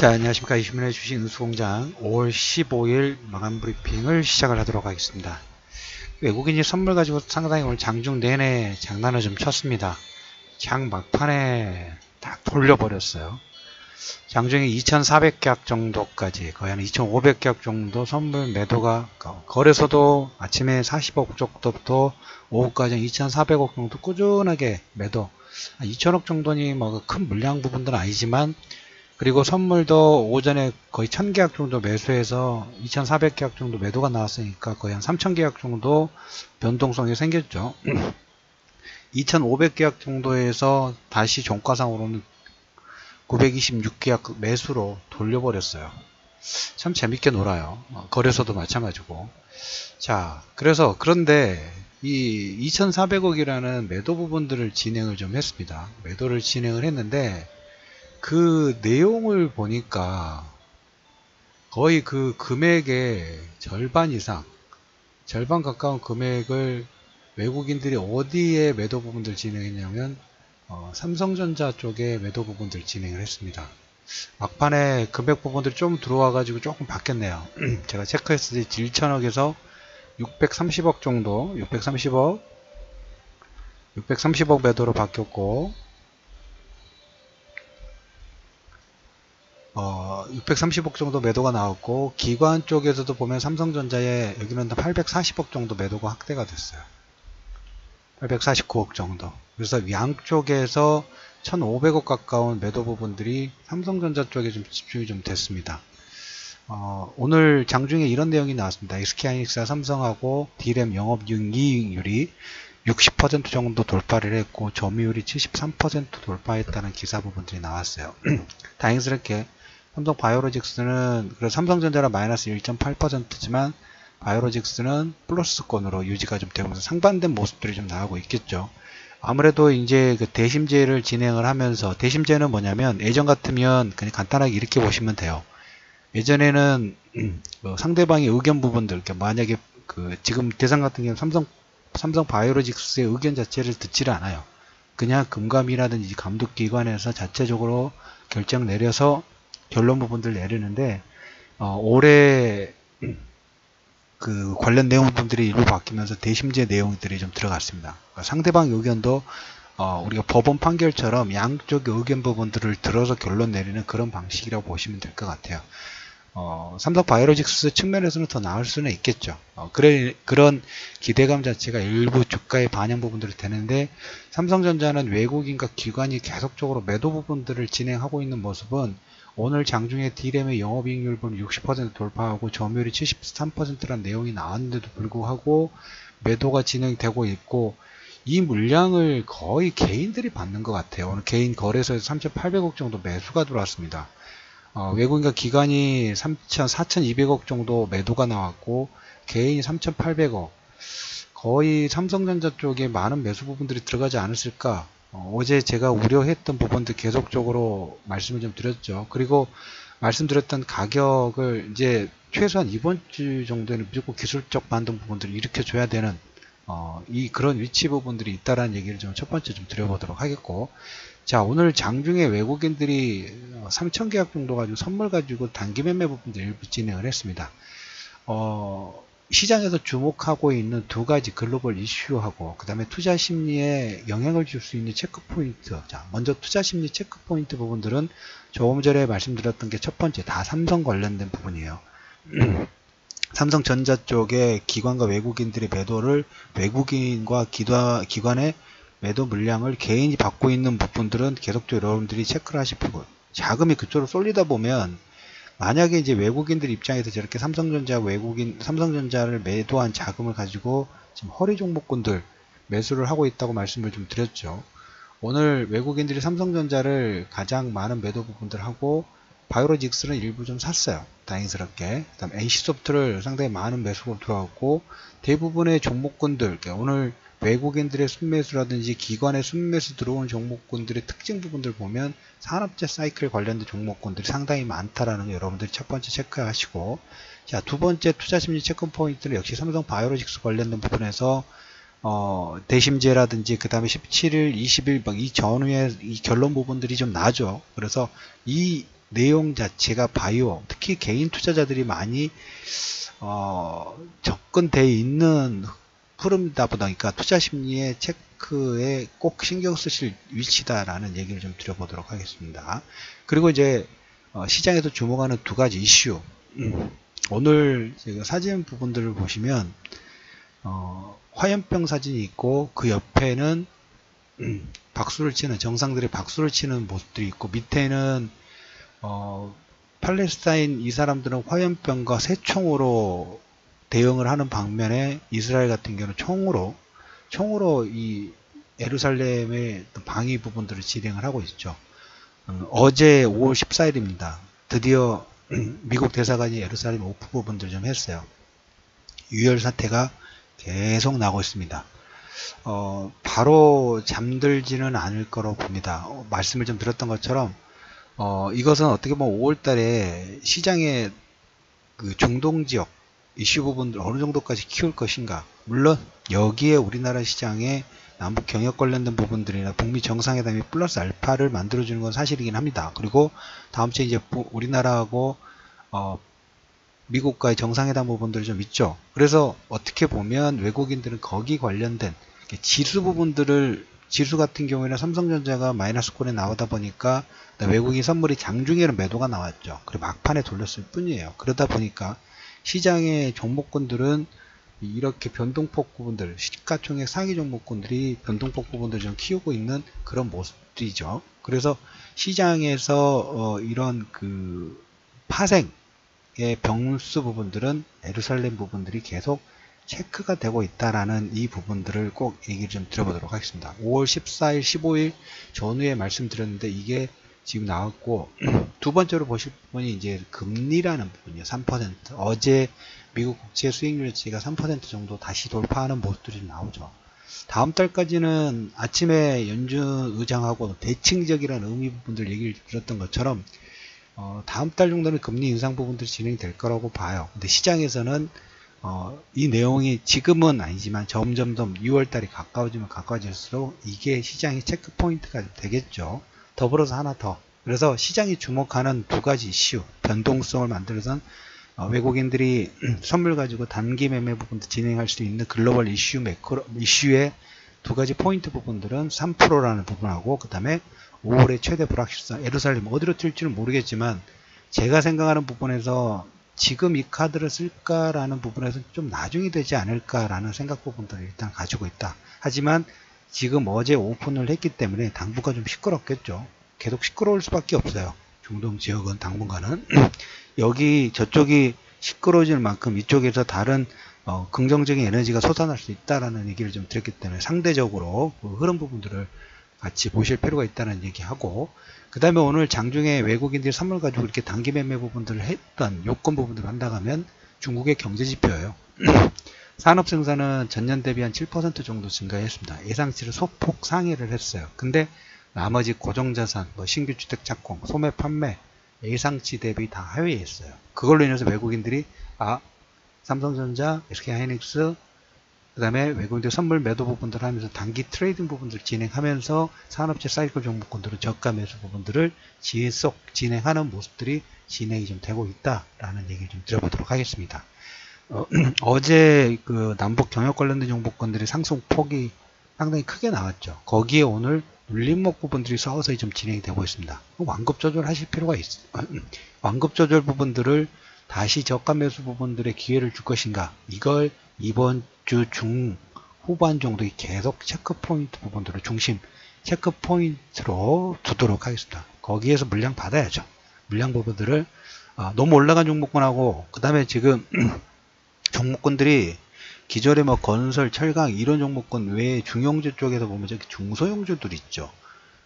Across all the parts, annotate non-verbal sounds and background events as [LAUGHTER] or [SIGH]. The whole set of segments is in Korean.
자, 안녕하십니까. 이시민의 주식 인수공장 5월 15일 마감 브리핑을 시작을 하도록 하겠습니다. 외국인이 선물 가지고 상당히 오늘 장중 내내 장난을 좀 쳤습니다. 장 막판에 딱 돌려버렸어요. 장중에 2,400계약 정도까지 거의 한 2,500계약 정도 선물 매도가 거래소도 아침에 40억 정도부터 오후까지 2,400억 정도 꾸준하게 매도 2,000억 정도니 뭐 큰 물량 부분들은 아니지만 그리고 선물도 오전에 거의 1000계약 정도 매수해서 2400계약 정도 매도가 나왔으니까 거의 한 3000계약 정도 변동성이 생겼죠. [CLEARS THROAT] 2500계약 정도에서 다시 종가상으로는 926계약 매수로 돌려버렸어요. 참 재밌게 놀아요. 어, 거래소도 마찬가지고. 자, 그래서 그런데 이 2400억이라는 매도 부분들을 진행을 좀 했습니다. 매도를 진행을 했는데 그 내용을 보니까 거의 그 금액의 절반 이상, 절반 가까운 금액을 외국인들이 어디에 매도 부분들 진행했냐면 어, 삼성전자 쪽에 매도 부분들 진행을 했습니다. 막판에 금액 부분들이 좀 들어와 가지고 조금 바뀌었네요. [CLEARS THROAT] 제가 체크했을 때 1천억에서 630억 정도, 630억, 630억 매도로 바뀌었고 어, 630억 정도 매도가 나왔고 기관 쪽에서도 보면 삼성전자에 여기는 840억 정도 매도가 확대가 됐어요. 849억 정도. 그래서 양쪽에서 1,500억 가까운 매도 부분들이 삼성전자 쪽에 좀 집중이 좀 됐습니다. 어, 오늘 장중에 이런 내용이 나왔습니다. SK하이닉스와 삼성하고 D램 영업이익률이 60% 정도 돌파를 했고 점유율이 73% 돌파했다는 기사 부분들이 나왔어요. [CLEARS THROAT] 다행스럽게 삼성 바이오로직스는 그래서 삼성전자는 마이너스 1.8%지만 바이오로직스는 플러스권으로 유지가 좀 되면서 상반된 모습들이 좀 나오고 있겠죠. 아무래도 이제 그 대심제를 진행을 하면서 대심제는 뭐냐면 예전 같으면 그냥 간단하게 이렇게 보시면 돼요. 예전에는 [CLEARS THROAT] 뭐 상대방의 의견 부분들, 그러니까 만약에 그 지금 대상 같은 경우 삼성 삼성 바이오로직스의 의견 자체를 듣지를 않아요. 그냥 금감이라든지 감독기관에서 자체적으로 결정 내려서 결론 부분들 내리는데 어, 올해 그 관련 내용 부분들이 일부 바뀌면서 대심제 내용들이 좀 들어갔습니다. 그러니까 상대방 의견도 어, 우리가 법원 판결처럼 양쪽의 의견 부분들을 들어서 결론 내리는 그런 방식이라고 보시면 될 것 같아요. 어, 삼성 바이오로직스 측면에서는 더 나을 수는 있겠죠. 어, 그래, 그런 기대감 자체가 일부 주가의 반영 부분들이 되는데 삼성전자는 외국인과 기관이 계속적으로 매도 부분들을 진행하고 있는 모습은 오늘 장중에 D램의 영업이익률 보면 60% 돌파하고 점유율이 73%라는 내용이 나왔는데도 불구하고 매도가 진행되고 있고 이 물량을 거의 개인들이 받는 것 같아요. 오늘 개인 거래소에서 3,800억 정도 매수가 들어왔습니다. 어, 외국인과 기관이 3,000, 4,200억 정도 매도가 나왔고 개인이 3,800억 거의 삼성전자 쪽에 많은 매수 부분들이 들어가지 않았을까 어, 제 제가 우려했던 부분도 계속적으로 말씀을 좀 드렸죠. 그리고 말씀드렸던 가격을 이제 최소한 이번 주 정도에는 무조건 기술적 반등 부분들을 일으켜줘야 되는 어, 이 그런 위치 부분들이 있다라는 얘기를 좀 첫 번째 좀 드려보도록 하겠고 자 오늘 장중에 외국인들이 3천 계약 정도 가지고 선물 가지고 단기 매매 부분들 일부 진행을 했습니다. 어, 시장에서 주목하고 있는 두 가지 글로벌 이슈하고 그 다음에 투자 심리에 영향을 줄 수 있는 체크 포인트. 자 먼저 투자 심리 체크 포인트 부분들은 조금 전에 말씀드렸던 게 첫 번째 다 삼성 관련된 부분이에요. [CLEARS THROAT] 삼성전자 쪽에 기관과 외국인들의 매도를 외국인과 기관, 기관의 매도 물량을 개인이 받고 있는 부분들은 계속적으로 여러분들이 체크를 하실 부분 자금이 그쪽으로 쏠리다 보면 만약에 이제 외국인들 입장에서 저렇게 삼성전자 외국인 삼성전자를 매도한 자금을 가지고 지금 허리 종목군들 매수를 하고 있다고 말씀을 좀 드렸죠. 오늘 외국인들이 삼성전자를 가장 많은 매도 부분들 하고 바이오로직스는 일부 좀 샀어요. 다행스럽게. 그다음 NC소프트를 상당히 많은 매수가 들어갔고 대부분의 종목군들 오늘 외국인들의 순매수라든지 기관의 순매수 들어온 종목군들의 특징 부분들 보면 산업재 사이클 관련된 종목군들이 상당히 많다라는 거 여러분들이 첫 번째 체크하시고 자 두 번째 투자 심리 체크 포인트는 역시 삼성 바이오로직스 관련된 부분에서 어, 대심제라든지 그 다음에 17일, 20일 이 전후에 이 결론 부분들이 좀 나죠. 그래서 이 내용 자체가 바이오, 특히 개인 투자자들이 많이 어, 접근돼 있는 흐름이다 보니까 투자 심리의 체크에 꼭 신경 쓰실 위치다라는 얘기를 좀 드려보도록 하겠습니다. 그리고 이제 어, 시장에서 주목하는 두 가지 이슈. 음, 오늘 제가 사진 부분들을 보시면 어, 화염병 사진이 있고 그 옆에는 음, 박수를 치는 정상들이 박수를 치는 모습들이 있고 밑에는 어, 팔레스타인 이 사람들은 화염병과 새총으로 대응을 하는 방면에 이스라엘 같은 경우는 총으로 총으로 이 에루살렘의 방위 부분들을 진행을 하고 있죠. 어, 어제 5월 14일입니다. 드디어 [CLEARS THROAT] 미국 대사관이 에루살렘 오프 부분들 좀 했어요. 유혈 사태가 계속 나고 있습니다. 어, 바로 잠들지는 않을 거로 봅니다. 어, 말씀을 좀 드렸던 것처럼 어, 이것은 어떻게 보면 5월 달에 시장의 그 중동 지역 이슈 부분들 어느 정도까지 키울 것인가. 물론 여기에 우리나라 시장의 남북 경협 관련된 부분들이나 북미 정상회담이 플러스 알파를 만들어주는 건 사실이긴 합니다. 그리고 다음 주에 이제 우리나라하고 어, 미국과의 정상회담 부분들이 좀 있죠. 그래서 어떻게 보면 외국인들은 거기 관련된 지수 부분들을 지수 같은 경우에는 삼성전자가 마이너스권에 나오다 보니까 외국인 선물이 장중에는 매도가 나왔죠. 그리고 막판에 돌렸을 뿐이에요. 그러다 보니까 시장의 종목군들은 이렇게 변동폭 부분들, 시가총액 상위 종목군들이 변동폭 부분들을 좀 키우고 있는 그런 모습들이죠. 그래서 시장에서 어 이런 그 파생 병수 부분들은 에루살렘 부분들이 계속 체크가 되고 있다라는 이 부분들을 꼭 얘기를 좀 드려보도록 하겠습니다. 5월 14일, 15일 전후에 말씀드렸는데 이게 지금 나왔고 [CLEARS THROAT] 두 번째로 보실 부분이 이제 금리라는 부분이요. 3% 어제 미국 국채 수익률치가 3% 정도 다시 돌파하는 모습들이 나오죠. 다음 달까지는 아침에 연준 의장하고 대칭적이라는 의미 부분들 얘기를 들었던 것처럼 어, 다음 달 정도는 금리 인상 부분들이 진행될 거라고 봐요. 근데 시장에서는 어, 이 내용이 지금은 아니지만 점점점 6월 달이 가까워지면 가까워질수록 이게 시장의 체크 포인트가 되겠죠. 더불어서 하나 더. 그래서 시장이 주목하는 두 가지 이슈, 변동성을 만들어서 어, 외국인들이 [CLEARS THROAT] 선물 가지고 단기 매매 부분도 진행할 수 있는 글로벌 이슈 매크로, 이슈의 두 가지 포인트 부분들은 3%라는 부분하고 그 다음에 5월의 최대 불확실성 에루살렘 어디로 튈지는 모르겠지만 제가 생각하는 부분에서 지금 이 카드를 쓸까라는 부분에서 좀 나중이 되지 않을까라는 생각 부분들을 일단 가지고 있다. 하지만 지금 어제 오픈을 했기 때문에 당분간 좀 시끄럽겠죠. 계속 시끄러울 수밖에 없어요. 중동 지역은 당분간은 [CLEARS THROAT] 여기 저쪽이 시끄러워질 만큼 이쪽에서 다른 어, 긍정적인 에너지가 솟아날 수 있다라는 얘기를 좀 드렸기 때문에 상대적으로 그 흐름 부분들을 같이 보실 필요가 있다는 얘기하고 그 다음에 오늘 장중에 외국인들이 선물 가지고 이렇게 단기 매매 부분들을 했던 요건 부분들을 한다고 하면 중국의 경제 지표예요. [CLEARS THROAT] 산업 생산은 전년 대비 한 7% 정도 증가했습니다. 예상치를 소폭 상회를 했어요. 근데 나머지 고정자산, 뭐 신규 주택 착공, 소매 판매 예상치 대비 다 하회했어요. 그걸로 인해서 외국인들이 아 삼성전자, SK하이닉스 그 다음에 외국인들 선물 매도 부분들 하면서 단기 트레이딩 부분들 진행하면서 산업재 사이클 종목군들은 저가 매수 부분들을 지속 진행하는 모습들이 진행이 좀 되고 있다라는 얘기를 좀 드려보도록 하겠습니다. 어, [CLEARS THROAT] 제그 남북 경협 관련된 종목군들이 상승폭이 상당히 크게 나왔죠. 거기에 오늘 눌림목 부분들이 서서히 좀 진행이 되고 있습니다. 완급 조절하실 필요가 있어요. [CLEARS THROAT] 완급 조절 부분들을 다시 저가 매수 부분들의 기회를 줄 것인가 이걸 이번 주 중 후반 정도에 계속 체크 포인트 부분들을 중심 체크 포인트로 두도록 하겠습니다. 거기에서 물량 받아야죠. 물량 부분들을 아, 너무 올라간 종목군하고 그 다음에 지금 [CLEARS THROAT] 종목군들이 기존에 뭐 건설, 철강 이런 종목군 외에 중용주 쪽에서 보면 저기 중소용주들 있죠.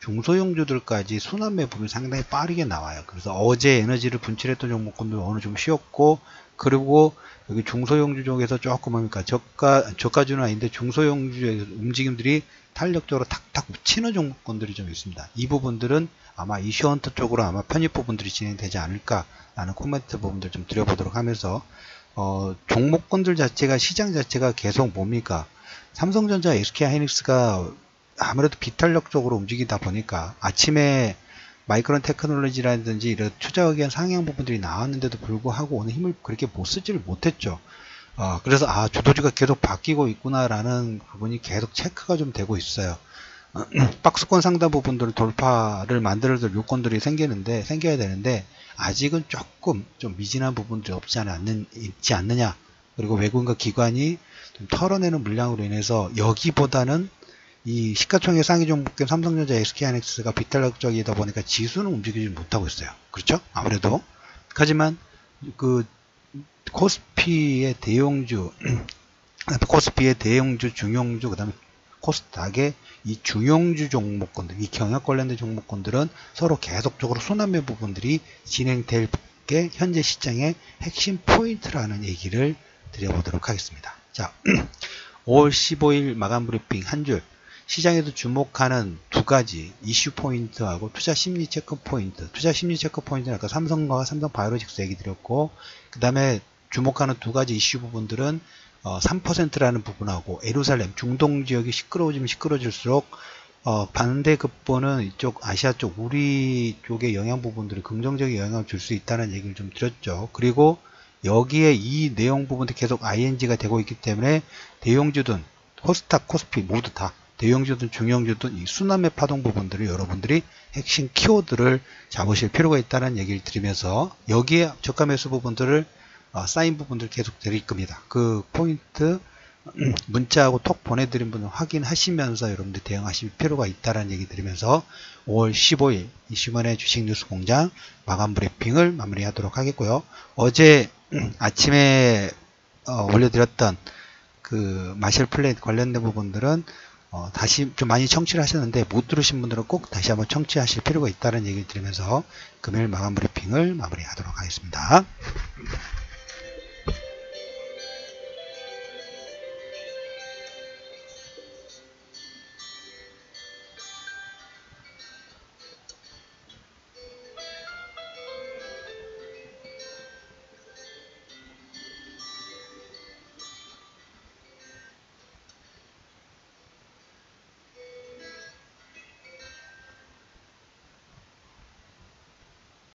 중소형주들까지 순환매 부분이 상당히 빠르게 나와요. 그래서 어제 에너지를 분출했던 종목군들 어느 좀 쉬었고 그리고 여기 중소형주 쪽에서 조금 뭡니까 저가 저가주는 아닌데 중소형주의 움직임들이 탄력적으로 탁탁 묻히는 종목군들이 좀 있습니다. 이 부분들은 아마 이슈헌터 쪽으로 아마 편입 부분들이 진행되지 않을까라는 코멘트 부분들 좀 드려보도록 하면서 어, 종목군들 자체가 시장 자체가 계속 뭡니까 삼성전자, SK하이닉스가 아무래도 비탄력적으로 움직이다 보니까 아침에 마이크론 테크놀로지라든지 이런 투자 의견 상향 부분들이 나왔는데도 불구하고 오늘 힘을 그렇게 못 쓰지를 못했죠. 어, 그래서 아 주도주가 계속 바뀌고 있구나라는 부분이 계속 체크가 좀 되고 있어요. 박스권 상단 부분들 돌파를 만들어줄 요건들이 생기는데 생겨야 되는데 아직은 조금 좀 미진한 부분들이 없지 않는 있지 않느냐 그리고 외국인과 기관이 좀 털어내는 물량으로 인해서 여기보다는 이 시가총액 상위 종목인 삼성전자, SK하이닉스가 비탈력적이다 보니까 지수는 움직이지 못하고 있어요. 그렇죠? 아무래도 하지만 그 코스피의 대용주 [CLEARS THROAT] 코스피의 대용주, 중용주, 그 다음에 코스닥의 이 중용주 종목군들, 이 경약 관련된 종목군들은 서로 계속적으로 순환매 부분들이 진행될 게 현재 시장의 핵심 포인트라는 얘기를 드려보도록 하겠습니다. 자, [CLEARS THROAT] 5월 15일 마감 브리핑 한 줄, 시장에서 주목하는 두 가지 이슈 포인트하고 투자 심리 체크 포인트. 투자 심리 체크 포인트는 아까 삼성과 삼성 바이오로직스 얘기 드렸고, 그 다음에 주목하는 두 가지 이슈 부분들은 어, 3%라는 부분하고 에루살렘 중동 지역이 시끄러워지면 시끄러질수록 어, 반대 급보는 이쪽 아시아 쪽 우리 쪽의 영향 부분들이 긍정적인 영향을 줄 수 있다는 얘기를 좀 드렸죠. 그리고 여기에 이 내용 부분도 계속 ING가 되고 있기 때문에 대용주든 호스타 코스피 모두 다 대형주든 중형주든 이 순환매 파동 부분들을 여러분들이 핵심 키워드를 잡으실 필요가 있다는 얘기를 드리면서 여기에 저가 매수 부분들을 어, 쌓인 부분들 계속 드릴 겁니다. 그 포인트 [CLEARS THROAT] 문자하고 톡 보내드린 분은 확인하시면서 여러분들 대응하실 필요가 있다는 얘기 드리면서 5월 15일 이슈만의 주식 뉴스 공장 마감 브리핑을 마무리하도록 하겠고요. 어제 [CLEARS THROAT] 아침에 어, 올려드렸던 그 마셜 플레이 관련된 부분들은 어, 다시 좀 많이 청취를 하셨는데 못 들으신 분들은 꼭 다시 한번 청취하실 필요가 있다는 얘기를 드리면서 금요일 마감 브리핑을 마무리하도록 하겠습니다.